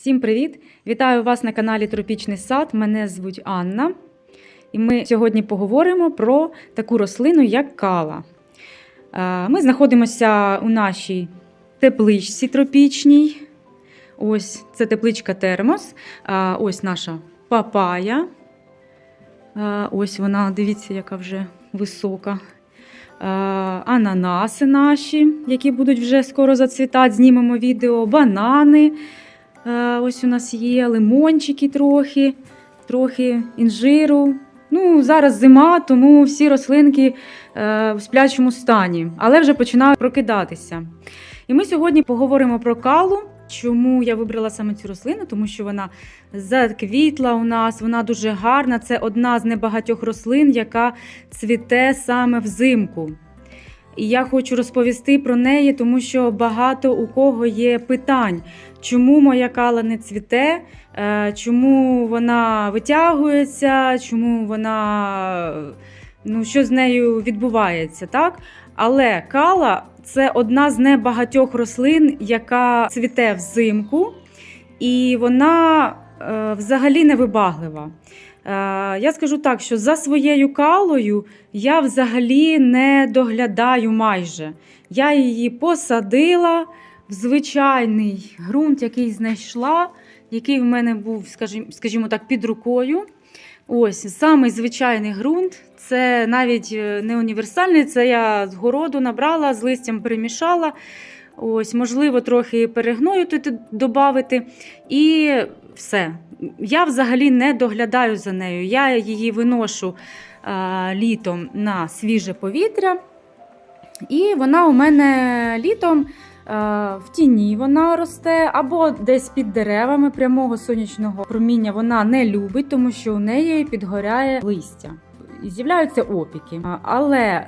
Всім привіт! Вітаю вас на каналі Тропічний сад. Мене звуть Анна. І ми сьогодні поговоримо про таку рослину, як кала. Е, Ми знаходимося у нашій тепличці тропічній. Ось це тепличка термос. Е, Ось наша папая. Е, Ось вона, дивіться, яка вже висока. Ананаси наші, які будуть вже скоро зацвітати, знімемо відео, банани. Е, Ось у нас є лимончики трохи, трохи інжиру. Ну, зараз зима, тому всі рослинки е, в сплячому стані, але вже починають прокидатися. І ми сьогодні поговоримо про калу. Чому я вибрала саме цю рослину? Тому що вона заквітла у нас, вона дуже гарна. Це одна з небагатьох рослин, яка цвіте саме взимку. І я хочу розповісти про неї, тому що багато у кого є питань, чому моя кала не цвіте, е, чому вона витягується, чому вона ну, що з нею відбувається, так? Але кала це одна з небагатьох рослин, яка цвіте взимку, і вона е, взагалі не вибаглива. Е, Я скажу так, що за своєю калою я взагалі не доглядаю майже. Я її посадила в звичайний ґрунт, який знайшла, який в мене був, скажімо, скажімо так, під рукою. Ось самий звичайний ґрунт. Це навіть е, не універсальний, це я з городу набрала, з листям перемішала. Ось, можливо, трохи перегною тут додати. І все. Я взагалі не доглядаю за нею. Я її виношу а, літом на свіже повітря. І вона у мене літом а, в тіні вона росте, або десь під деревами прямого сонячного проміння вона не любить, тому що у неї підгоряє листя. З'являються опіки. Але е,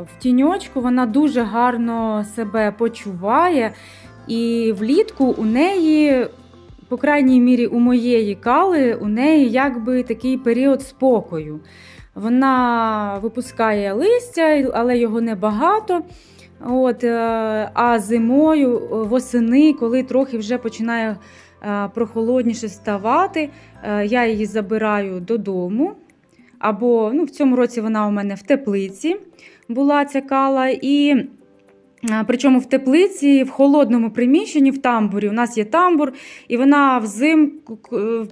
в тіньочку вона дуже гарно себе почуває, і влітку у неї по крайній мірі, у моєї кали, у неї якби такий період спокою. Вона випускає листя, але його небагато. От, е, а зимою, е, восени, коли трохи вже починає е, прохолодніше ставати, я її забираю додому. Або ну, в цьому році вона у мене в теплиці була ця кала. І Причому в теплиці, в холодному приміщенні, в тамбурі. У нас є тамбур, і вона взимку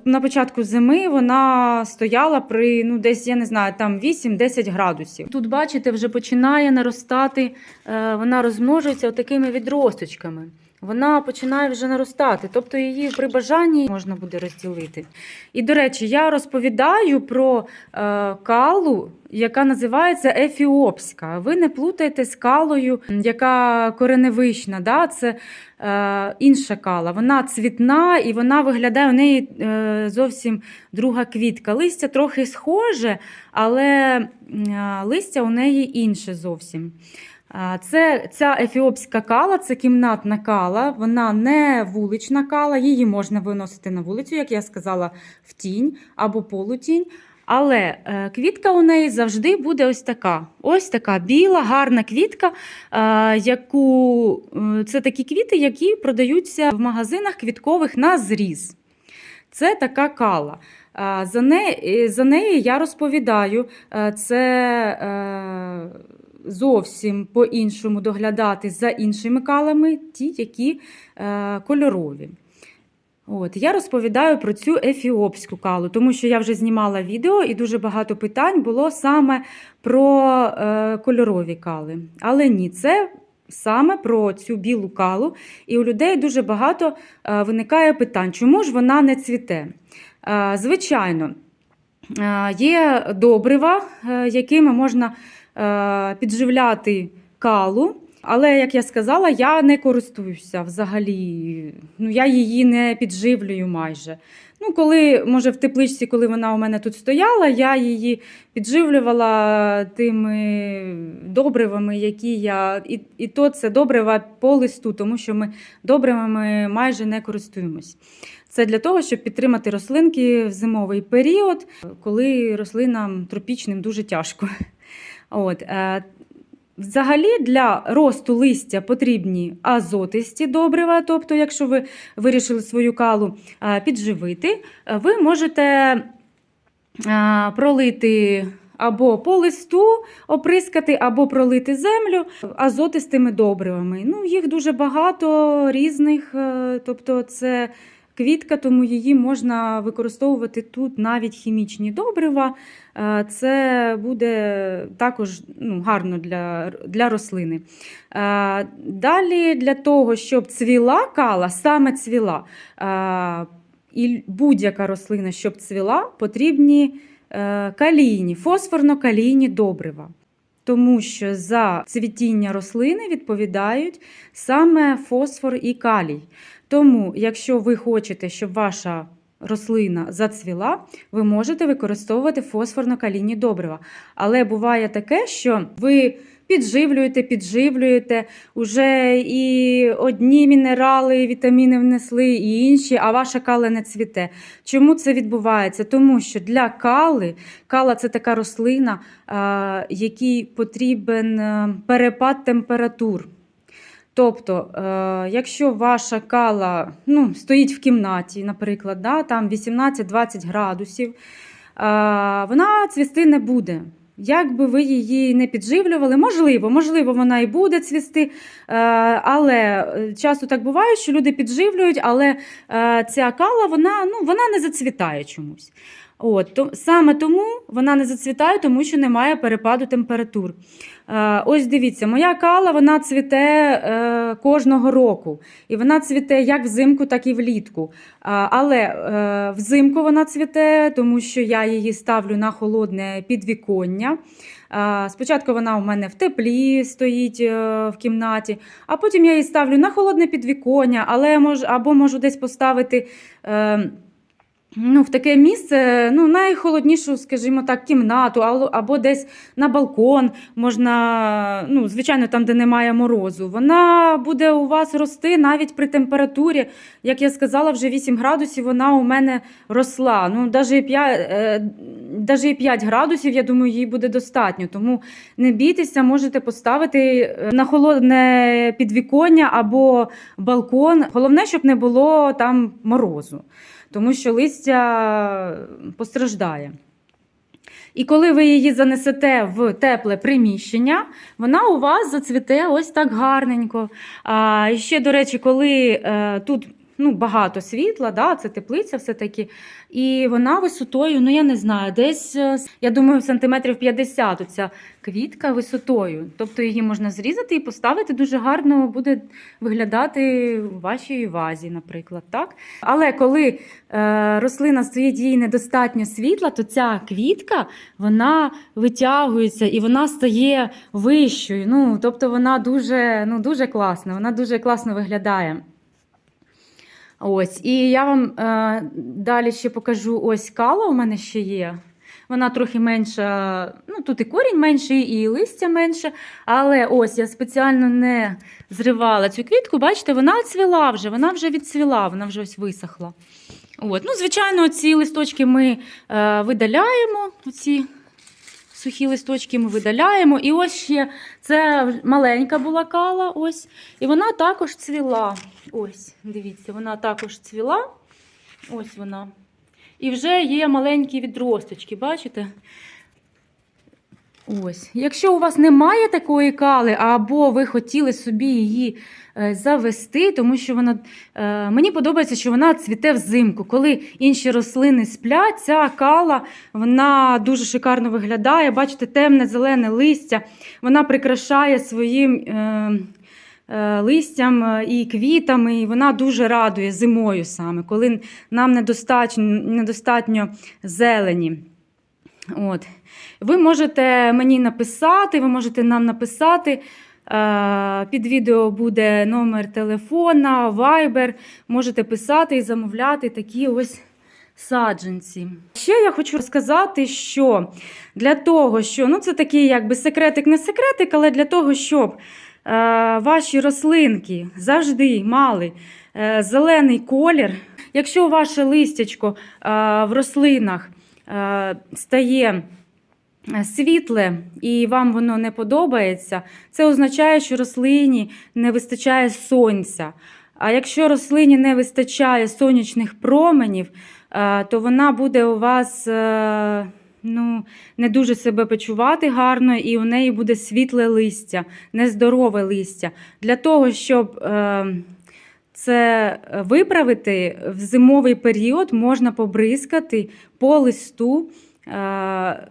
на початку зими вона стояла при ну, десь, я не знаю, там 8-10 градусів. Тут, бачите, вже починає наростати, е, вона розмножується такими відросточками. Вона починає вже наростати, тобто її при бажанні можна буде розділити. І, до речі, я розповідаю про е, калу, яка називається ефіопська. Ви не плутайте з калою, яка кореневищна. Да? Це е, інша кала. Вона цвітна і вона виглядає у неї е, зовсім друга квітка. Листя трохи схоже, але е, листя у неї інше зовсім. Це ця ефіопська кала, це кімнатна кала, вона не вулична кала, її можна виносити на вулицю, як я сказала, в тінь або полутінь. Але е, квітка у неї завжди буде ось така. Ось така біла, гарна квітка, е, яку е, це такі квіти, які продаються в магазинах квіткових на зріз. Це така кала. За неї, за неї я розповідаю, це зовсім по-іншому доглядати за іншими калами, ті, які е, кольорові. От, я розповідаю про цю ефіопську калу, тому що я вже знімала відео і дуже багато питань було саме про е, кольорові кали. Але ні, це саме про цю білу калу. І у людей дуже багато е, виникає питань, чому ж вона не цвіте. Е, звичайно, е, є добрива, е, якими можна підживляти калу. Але, як я сказала, я не користуюся взагалі. Ну, я її не підживлюю майже. Ну, коли, може, в тепличці, коли вона у мене тут стояла, я її підживлювала тими добривами, які я. І, і то це добрива по листу, тому що ми добривами майже не користуємось. Це для того, щоб підтримати рослинки в зимовий період, коли рослинам тропічним дуже тяжко. От, е, Взагалі для росту листя потрібні азотисті добрива, тобто, якщо ви вирішили свою калу підживити, ви можете пролити або по листу оприскати, або пролити землю азотистими добривами. Ну, їх дуже багато різних, е, тобто це квітка, тому її можна використовувати тут навіть хімічні добрива. Е, Це буде також ну, гарно для, для рослини. Е, Далі для того, щоб цвіла кала, саме цвіла, е, і будь-яка рослина, щоб цвіла, потрібні калійні, фосфорно-калійні добрива. Тому що за цвітіння рослини відповідають саме фосфор і калій. Тому, якщо ви хочете, щоб ваша рослина зацвіла, ви можете використовувати фосфорно-калійні добрива. Але буває таке, що ви підживлюєте, підживлюєте, уже і одні мінерали, і вітаміни внесли, і інші, а ваша кала не цвіте. Чому це відбувається? Тому що для кали, кала це така рослина, якій потрібен е, перепад температур. Тобто, е, якщо ваша кала ну, стоїть в кімнаті, наприклад, да, там 18-20 градусів, е, вона цвісти не буде. Як би ви її не підживлювали, можливо, можливо, вона і буде цвісти, е, але часто так буває, що люди підживлюють, але ця кала вона, ну, вона не зацвітає чомусь. От, то, саме тому вона не зацвітає, тому що немає перепаду температур. Е, ось дивіться, моя кала вона цвіте е, кожного року. І вона цвіте як взимку, так і влітку. А, але е, взимку вона цвіте, тому що я її ставлю на холодне підвіконня. А, Спочатку вона у мене в теплі стоїть е, в кімнаті, а потім я її ставлю на холодне підвіконня, але мож, або можу десь поставити. Е, Ну, в таке місце, ну, найхолоднішу, скажімо так, кімнату, або- десь на балкон можна, ну, звичайно, там, де немає морозу. Вона буде у вас рости навіть при температурі, як я сказала, вже 8 градусів вона у мене росла. Ну, навіть і 5, е, навіть 5 градусів, я думаю, їй буде достатньо. Тому не бійтеся, можете поставити е, на холодне підвіконня або балкон. Головне, щоб не було там морозу тому що листя постраждає. І коли ви її занесете в тепле приміщення, вона у вас зацвіте ось так гарненько. А ще, до речі, коли е, тут ну, багато світла, да, це теплиця все-таки, і вона висотою, ну я не знаю, десь, е, я думаю, сантиметрів 50 оця квітка висотою. Тобто її можна зрізати і поставити дуже гарно буде виглядати в вашій вазі, наприклад. так? Але коли е, рослина стоїть їй недостатньо світла, то ця квітка вона витягується і вона стає вищою. Ну, тобто вона дуже, ну, дуже класна, вона дуже класно виглядає. Ось, і я вам е, далі ще покажу ось кала у мене ще є. Вона трохи менша, ну тут і корінь менший, і листя менше. Але ось я спеціально не зривала цю квітку. Бачите, вона цвіла вже, вона вже відцвіла, вона вже ось висохла. От. Ну, Звичайно, ці листочки ми е, видаляємо. Оці сухі листочки ми видаляємо. І ось ще це маленька була кала, ось, і вона також цвіла. Ось, дивіться, вона також цвіла. Ось вона. І вже є маленькі відросточки, бачите? Ось. Якщо у вас немає такої кали, або ви хотіли собі її е, завести, тому що вона е, мені подобається, що вона цвіте взимку. Коли інші рослини сплять, ця кала вона дуже шикарно виглядає. Бачите, темне зелене листя. Вона прикрашає своїм. Е, Листям і квітами, і вона дуже радує зимою саме, коли нам недостатньо, недостатньо зелені. От. Ви можете мені написати, ви можете нам написати. е, Під відео буде номер телефона, Viber. Можете писати і замовляти такі ось саджанці. Ще я хочу розказати, що для того, що ну це такий якби секретик, не секретик, але для того, щоб е, ваші рослинки завжди мали е, зелений колір. Якщо ваше листячко е, в рослинах стає е, світле і вам воно не подобається, це означає, що рослині не вистачає сонця. А якщо рослині не вистачає сонячних променів, е, то вона буде у вас е, ну, не дуже себе почувати гарно, і у неї буде світле листя, нездорове листя. Для того, щоб е, це виправити, в зимовий період можна побризкати по листу е,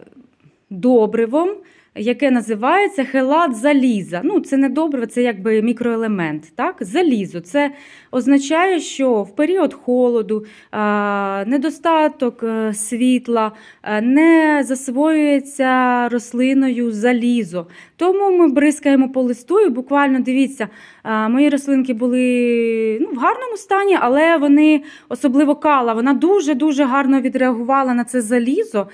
добривом, яке називається хелат заліза. Ну, це не добриво, це якби мікроелемент. Так? Залізо. Це означає, що в період холоду, е, недостаток е, світла е, не засвоюється рослиною залізо. Тому ми бризкаємо по листу і буквально дивіться, е, мої рослинки були ну, в гарному стані, але вони, особливо кала, вона дуже-дуже гарно відреагувала на це залізо.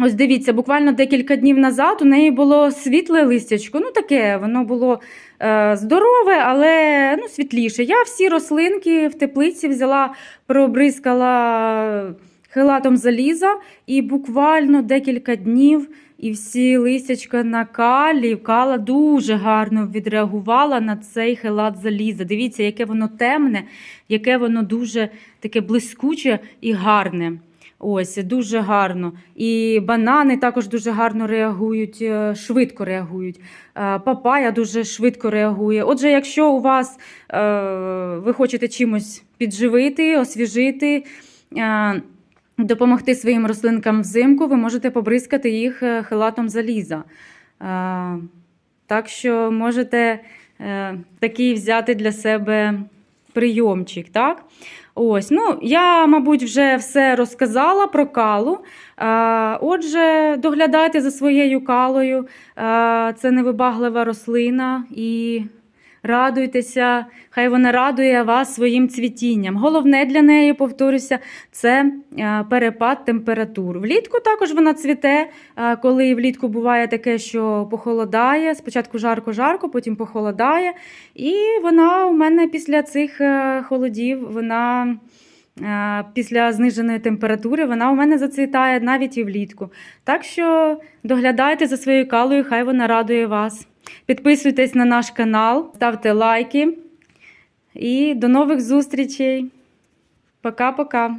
Е, Ось дивіться, буквально декілька днів назад у неї було світле листячко. Ну таке, воно було е, здорове, але ну, світліше. Я всі рослинки в теплиці взяла, пробризкала хелатом заліза, і буквально декілька днів і всі листячка на калі. Кала дуже гарно відреагувала на цей хелат заліза. Дивіться, яке воно темне, яке воно дуже таке блискуче і гарне. Ось дуже гарно. І банани також дуже гарно реагують, е, швидко реагують. Е, Папая дуже швидко реагує. Отже, якщо у вас е, ви хочете чимось підживити, освіжити, допомогти своїм рослинкам взимку, ви можете побризкати їх хелатом заліза. Так що можете такий взяти для себе прийомчик. так? Ось, ну, я, мабуть, вже все розказала про калу. Е, Отже, доглядайте за своєю калою. Е, Це невибаглива рослина і радуйтеся, хай вона радує вас своїм цвітінням. Головне для неї, повторюся, це е, перепад температур. Влітку також вона цвіте, е, коли влітку буває таке, що похолодає. Спочатку жарко-жарко, потім похолодає. І вона у мене після цих е, холодів, вона. Після зниженої температури вона у мене зацвітає навіть і влітку. Так що доглядайте за своєю калою, хай вона радує вас. Підписуйтесь на наш канал, ставте лайки. І до нових зустрічей. Пока-пока.